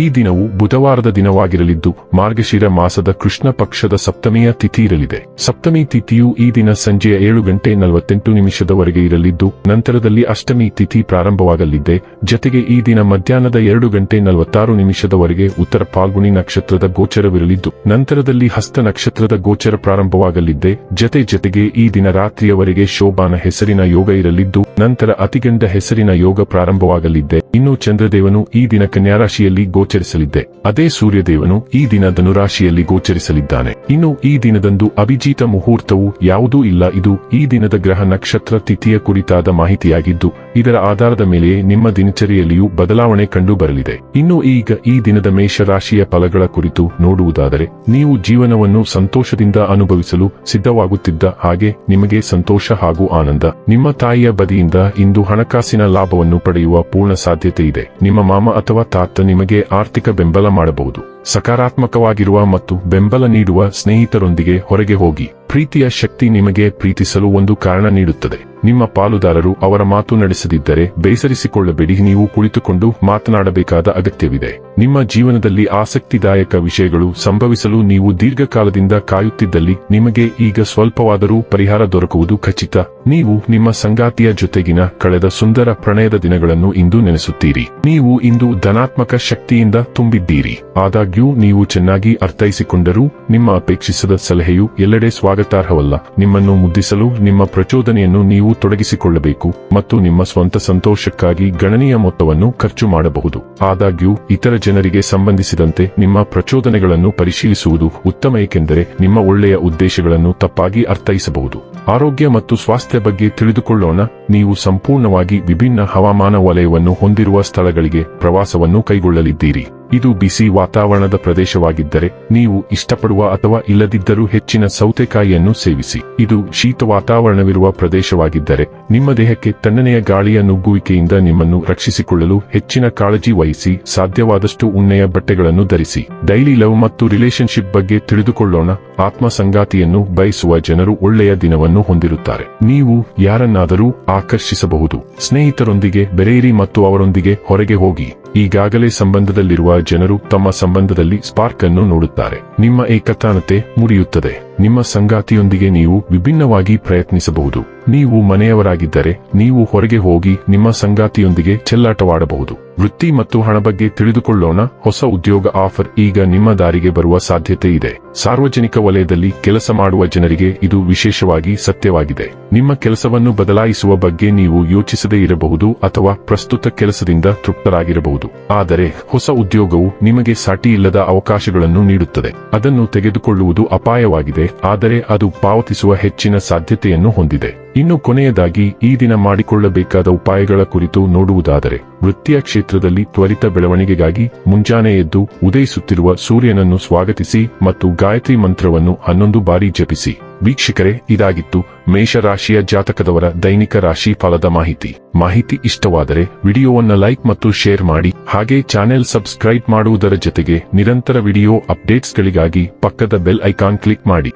ಈ ದಿನವು ಬುಧವಾರದ ದಿನವಾಗಿರಲಿದ್ದು, ಮಾರ್ಗಶಿರ ಮಾಸದ ಕೃಷ್ಣ ಪಕ್ಷದ ಸಪ್ತಮಿಯ ತಿಥಿ ಇರಲಿದೆ. ಸಪ್ತಮಿ ತಿಥಿಯು ಈ ದಿನ ಸಂಜೆಯ ಏಳು ಗಂಟೆ ನಲವತ್ತೆಂಟು ನಿಮಿಷದವರೆಗೆ ಇರಲಿದ್ದು, ನಂತರದಲ್ಲಿ ಅಷ್ಟಮಿ ತಿಥಿ ಪ್ರಾರಂಭವಾಗಲಿದೆ. ಜತೆಗೆ ಈ ದಿನ ಮಧ್ಯಾಹ್ನದ ಎರಡು ಗಂಟೆ ನಲವತ್ತಾರು ನಿಮಿಷದವರೆಗೆ ಉತ್ತರ ಪಾಲ್ಗುಣಿ ನಕ್ಷತ್ರದ ಗೋಚರವಿರಲಿದ್ದು, ನಂತರದಲ್ಲಿ ಹಸ್ತ ನಕ್ಷತ್ರದ ಗೋಚರ ಪ್ರಾರಂಭವಾಗಲಿದೆ. ಜತೆ ಜತೆಗೆ ಈ ದಿನ ರಾತ್ರಿಯವರೆಗೆ ಶೋಭಾನ ಹೆಸರಿನ ಯೋಗ ಇರಲಿದ್ದು, ನಂತರ ಅತಿಗಂಡ ಹೆಸರಿನ ಯೋಗ ಪ್ರಾರಂಭವಾಗಲಿದ್ದೆ ಇನ್ನು ಚಂದ್ರದೇವನು ಈ ದಿನ ಕನ್ಯಾರಾಶಿಯಲ್ಲಿ ಗೋಚರಿಸಲಿದ್ದೆ. ಅದೇ ಸೂರ್ಯದೇವನು ಈ ದಿನ ಧನುರಾಶಿಯಲ್ಲಿ ಗೋಚರಿಸಲಿದ್ದಾನೆ. ಇನ್ನು ಈ ದಿನದಂದು ಅಭಿಜಿತ ಮುಹೂರ್ತವು ಯಾವುದೂ ಇಲ್ಲ. ಇದು ಈ ದಿನದ ಗ್ರಹ ನಕ್ಷತ್ರ ತಿಥಿಯ ಕುರಿತಾದ ಮಾಹಿತಿಯಾಗಿದ್ದು ಇದರ ಆಧಾರದ ಮೇಲೆ ನಿಮ್ಮ ದಿನಚರಿಯಲ್ಲಿಯೂ ಬದಲಾವಣೆ ಕಂಡು ಬರಲಿದೆ ಇನ್ನು ಈಗ ಈ ದಿನದ ಮೇಷರಾಶಿಯ ಫಲಗಳ ಕುರಿತು ನೋಡುವುದಾದರೆ, ನೀವು ಜೀವನವನ್ನು ಸಂತೋಷದಿಂದ ಅನುಭವಿಸಲು ಸಿದ್ಧವಾಗುತ್ತಿದ್ದ ಹಾಗೆ ನಿಮಗೆ ಸಂತೋಷ ಹಾಗೂ ಆನಂದ. ನಿಮ್ಮ ತಾಯಿಯ ಬದಿಯಿಂದ ಇಂದು ಹಣಕಾಸಿನ ಲಾಭವನ್ನು ಪಡೆಯುವ ಪೂರ್ಣ ಸಾಧ್ಯತೆ ಇದೆ ನಿಮ್ಮ ಮಾಮ ಅಥವಾ ತಾತ ನಿಮಗೆ ಆರ್ಥಿಕ ಬೆಂಬಲ ಮಾಡಬಹುದು. ಸಕಾರಾತ್ಮಕವಾಗಿರುವ ಮತ್ತು ಬೆಂಬಲ ನೀಡುವ ಸ್ನೇಹಿತರೊಂದಿಗೆ ಹೊರಗೆ ಹೋಗಿ, ಪ್ರೀತಿಯ ಶಕ್ತಿ ನಿಮಗೆ ಪ್ರೀತಿಸಲು ಒಂದು ಕಾರಣ ನೀಡುತ್ತದೆ. ನಿಮ್ಮ ಪಾಲುದಾರರು ಅವರ ಮಾತು ನಡೆಸದಿದ್ದರೆ ಬೇಸರಿಸಿಕೊಳ್ಳಬೇಡಿ, ನೀವು ಕುಳಿತುಕೊಂಡು ಮಾತನಾಡಬೇಕಾದ ಅಗತ್ಯವಿದೆ. ನಿಮ್ಮ ಜೀವನದಲ್ಲಿ ಆಸಕ್ತಿದಾಯಕ ವಿಷಯಗಳು ಸಂಭವಿಸಲು ನೀವು ದೀರ್ಘಕಾಲದಿಂದ ಕಾಯುತ್ತಿದ್ದಲ್ಲಿ ನಿಮಗೆ ಈಗ ಸ್ವಲ್ಪವಾದರೂ ಪರಿಹಾರ ದೊರಕುವುದು ಖಚಿತ. ನೀವು ನಿಮ್ಮ ಸಂಗಾತಿಯ ಜೊತೆಗಿನ ಕಳೆದ ಸುಂದರ ಪ್ರಣಯದ ದಿನಗಳನ್ನು ಇಂದು ನೆನೆಸುತ್ತೀರಿ. ನೀವು ಇಂದು ಧನಾತ್ಮಕ ಶಕ್ತಿಯಿಂದ ತುಂಬಿದ್ದೀರಿ. ಆದಾಗ್ಯೂ ನೀವು ಚೆನ್ನಾಗಿ ಅರ್ಥೈಸಿಕೊಂಡರೂ ನಿಮ್ಮ ಅಪೇಕ್ಷಿಸದ ಸಲಹೆಯು ಎಲ್ಲೆಡೆ ಸ್ವಾಗತಾರ್ಹವಲ್ಲ. ನಿಮ್ಮನ್ನು ಮುದ್ದಿಸಲು ನಿಮ್ಮ ಪ್ರಚೋದನೆಯನ್ನು ನೀವು ತೊಡಗಿಸಿಕೊಳ್ಳಬೇಕು ಮತ್ತು ನಿಮ್ಮ ಸ್ವಂತ ಸಂತೋಷಕ್ಕಾಗಿ ಗಣನೀಯ ಮೊತ್ತವನ್ನು ಖರ್ಚು ಮಾಡಬಹುದು. ಆದಾಗ್ಯೂ ಇತರ ಜನರಿಗೆ ಸಂಬಂಧಿಸಿದಂತೆ ನಿಮ್ಮ ಪ್ರಚೋದನೆಗಳನ್ನು ಪರಿಶೀಲಿಸುವುದು ಉತ್ತಮ, ಏಕೆಂದರೆ ನಿಮ್ಮ ಒಳ್ಳೆಯ ಉದ್ದೇಶಗಳನ್ನು ತಪ್ಪಾಗಿ ಅರ್ಥೈಸಬಹುದು. ಆರೋಗ್ಯ ಮತ್ತು ಸ್ವಾಸ್ಥ್ಯ ಬಗ್ಗೆ ತಿಳಿದುಕೊಳ್ಳೋಣ. ನೀವು ಸಂಪೂರ್ಣವಾಗಿ ವಿಭಿನ್ನ ಹವಾಮಾನ ವಲಯವನ್ನು ಹೊಂದಿರುವ ಸ್ಥಳಗಳಿಗೆ ಪ್ರವಾಸವನ್ನು ಕೈಗೊಳ್ಳಲಿದ್ದೀರಿ. ಇದು ಬಿಸಿ ವಾತಾವರಣದ ಪ್ರದೇಶವಾಗಿದ್ದರೆ ನೀವು ಇಷ್ಟಪಡುವ ಅಥವಾ ಇಲ್ಲದಿದ್ದರೂ ಹೆಚ್ಚಿನ ಸೌತೆಕಾಯಿಯನ್ನು ಸೇವಿಸಿ. ಇದು ಶೀತ ವಾತಾವರಣವಿರುವ ಪ್ರದೇಶವಾಗಿದ್ದರೆ ನಿಮ್ಮ ದೇಹಕ್ಕೆ ತಣ್ಣನೆಯ ಗಾಳಿಯ ನುಗ್ಗುವಿಕೆಯಿಂದ ನಿಮ್ಮನ್ನು ರಕ್ಷಿಸಿಕೊಳ್ಳಲು ಹೆಚ್ಚಿನ ಕಾಳಜಿ ವಹಿಸಿ, ಸಾಧ್ಯವಾದಷ್ಟು ಉಣ್ಣೆಯ ಬಟ್ಟೆಗಳನ್ನು ಧರಿಸಿ. ಡೈಲಿ ಲವ್ ಮತ್ತು ರಿಲೇಶನ್ಶಿಪ್ ಬಗ್ಗೆ ತಿಳಿದುಕೊಳ್ಳೋಣ. ಆತ್ಮ ಸಂಗಾತಿಯನ್ನು ಬಯಸುವ ಜನರು ಒಳ್ಳೆಯ ದಿನವನ್ನು ಹೊಂದಿರುತ್ತಾರೆ. ನೀವು ಯಾರನ್ನಾದರೂ ಆಕರ್ಷಿಸಬಹುದು. ಸ್ನೇಹಿತರೊಂದಿಗೆ ಬೆರೆಯಿರಿ ಮತ್ತು ಅವರೊಂದಿಗೆ ಹೊರಗೆ ಹೋಗಿ. ಈಗಾಗಲೇ ಸಂಬಂಧದಲ್ಲಿರುವ ಜನರು ತಮ್ಮ ಸಂಬಂಧದಲ್ಲಿ ಸ್ಪಾರ್ಕ್ ಅನ್ನು ನೋಡುತ್ತಾರೆ. ನಿಮ್ಮ ಏಕತಾನತೆ ಮುರಿಯುತ್ತದೆ. ನಿಮ್ಮ ಸಂಗಾತಿಯೊಂದಿಗೆ ನೀವು ವಿಭಿನ್ನವಾಗಿ ಪ್ರಯತ್ನಿಸಬಹುದು. ನೀವು ಮನೆಯವರಾಗಿದ್ದರೆ ನೀವು ಹೊರಗೆ ಹೋಗಿ ನಿಮ್ಮ ಸಂಗಾತಿಯೊಂದಿಗೆ ಚೆಲ್ಲಾಟವಾಡಬಹುದು. ವೃತ್ತಿ ಮತ್ತು ಹಣ ಬಗ್ಗೆ ತಿಳಿದುಕೊಳ್ಳೋಣ. ಹೊಸ ಉದ್ಯೋಗ ಆಫರ್ ಈಗ ನಿಮ್ಮ ದಾರಿಗೆ ಬರುವ ಸಾಧ್ಯತೆ ಇದೆ. ಸಾರ್ವಜನಿಕ ವಲಯದಲ್ಲಿ ಕೆಲಸ ಮಾಡುವ ಜನರಿಗೆ ಇದು ವಿಶೇಷವಾಗಿ ಸತ್ಯವಾಗಿದೆ. ನಿಮ್ಮ ಕೆಲಸವನ್ನು ಬದಲಾಯಿಸುವ ಬಗ್ಗೆ ನೀವು ಯೋಚಿಸದೇ ಇರಬಹುದು ಅಥವಾ ಪ್ರಸ್ತುತ ಕೆಲಸದಿಂದ ತೃಪ್ತರಾಗಿರಬಹುದು. ಆದರೆ ಹೊಸ ಉದ್ಯೋಗವು ನಿಮಗೆ ಸಾಟಿಯಿಲ್ಲದ ಅವಕಾಶಗಳನ್ನು ನೀಡುತ್ತದೆ. ಅದನ್ನು ತೆಗೆದುಕೊಳ್ಳುವುದು ಅಪಾಯವಾಗಿದೆ. ಆದರೆ ಅದು ಪಾವತಿಸುವ ಹೆಚ್ಚಿನ ಸಾಧ್ಯತೆಯನ್ನು ಹೊಂದಿದೆ. ಇನ್ನು ಕೊನೆಯದಾಗಿ, ಈ ದಿನ ಮಾಡಿಕೊಳ್ಳಬೇಕಾದ ಉಪಾಯಗಳ ಕುರಿತು ನೋಡುವುದಾದರೆ, ವೃತ್ತಿಯ ಕ್ಷೇತ್ರದಲ್ಲಿ ತ್ವರಿತ ಬೆಳವಣಿಗೆಗಾಗಿ ಮುಂಜಾನೆ ಎದ್ದು ಉದಯಿಸುತ್ತಿರುವ ಸೂರ್ಯನನ್ನು ಸ್ವಾಗತಿಸಿ ಮತ್ತು ಗಾಯತ್ರಿ ಮಂತ್ರವನ್ನು ಹನ್ನೊಂದು ಬಾರಿ ಜಪಿಸಿ. ವೀಕ್ಷಕರೇ, ಇದಾಗಿತ್ತು ಮೇಷರಾಶಿಯ ಜಾತಕದವರ ದೈನಿಕ ರಾಶಿ ಫಲದ ಮಾಹಿತಿ. ಮಾಹಿತಿ ಇಷ್ಟವಾದರೆ, ವಿಡಿಯೋವನ್ನು ಲೈಕ್ ಮತ್ತು ಶೇರ್ ಮಾಡಿ, ಹಾಗೆ ಚಾನೆಲ್ ಸಬ್ಸ್ಕ್ರೈಬ್ ಮಾಡುವುದರ ಜೊತೆಗೆ ನಿರಂತರ ವಿಡಿಯೋ ಅಪ್ಡೇಟ್ಸ್ಗಳಿಗಾಗಿ ಪಕ್ಕದ ಬೆಲ್ ಐಕಾನ್ ಕ್ಲಿಕ್ ಮಾಡಿ.